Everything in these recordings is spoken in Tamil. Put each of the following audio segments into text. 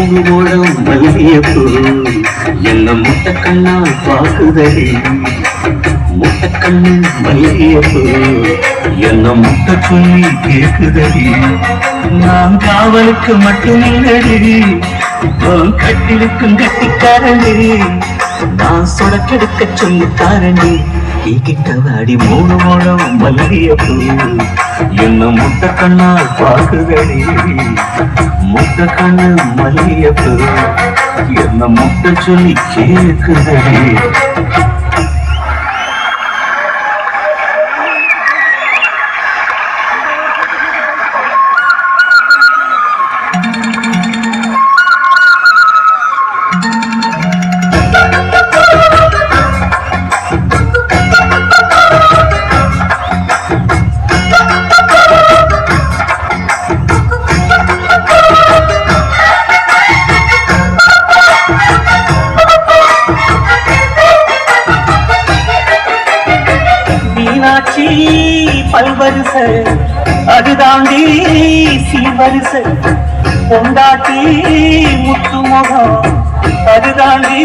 மல்லியப்பூ என்ன முட்டை கண்ணா பாக்குதடி முட்டை கண்ணு மல்லியப்பூ என்ன முட்டை சொல்லி கேக்குதடி நான் காவலுக்கு மட்டுமில்லடி. உன் கட்டிலுக்கும் கட்டிக்காரடி நான் சொடக்கெடுக்க சொல்லி தாரணி மூணு மூலம் மல்லியப்பூ என்ன முட்டை கண்ணா பாக்குதடி முட்டை கண்ணு மல்லியப்பூ என்ன முட்டை சொல்லி கேக்குதடி. மீனாட்சி பல்வரிச அதுதாண்டி சீவரிச பொண்டாட்டி முத்துமுகம் அதுதாண்டி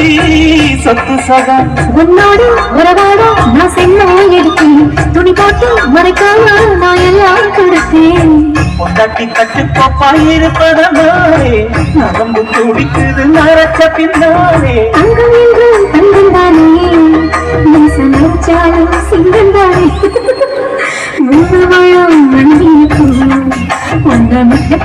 சொத்து சகம். உன்னோடு உறவாட நான் சென்ன எடுத்தேன். துணி போட்டு மறைக்காம நான் எல்லாம் கொடுத்தேன். பொண்டாட்டி கட்டுக்கோப்பாய் இருப்பதனாலே நரம்பு துடிக்குது நரச்ச பின்னாலே. தங்கம் என்றும் தங்கம் Thank you.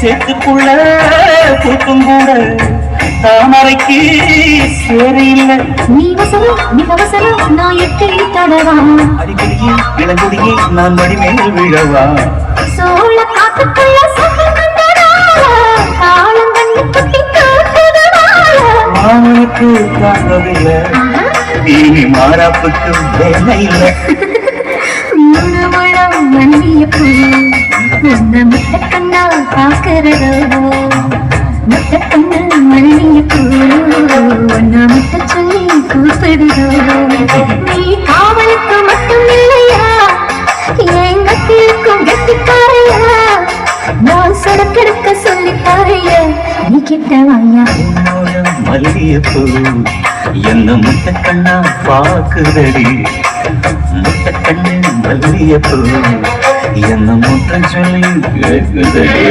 சேத்துக்குள்ள பூக்கும் கூட தாமரைக்கு சேரில்லை நீ வசனம் மிக வசனம் நான் எட்டி தடவா? அடிக்கடியே இளங்குடியே நான் மடிமேல் விழவா? சோழ காத்துக்குள்ள மாமனுக்கு தாங்கவில்லை இனி மாறாப்புக்கு வேலை இல்லை மூணு முழம் மல்லிய பூ முட்டை முட்டை மல்லிய பூ முட்டை சொல்லி கூப்பிடுதோ. நீ மல்லியப்பூ என்ன முட்டை கண்ணா பாக்குதடி முட்டை கண்ணு மல்லியப்பூ என்ன முட்டை சொல்லி கேட்குதடி?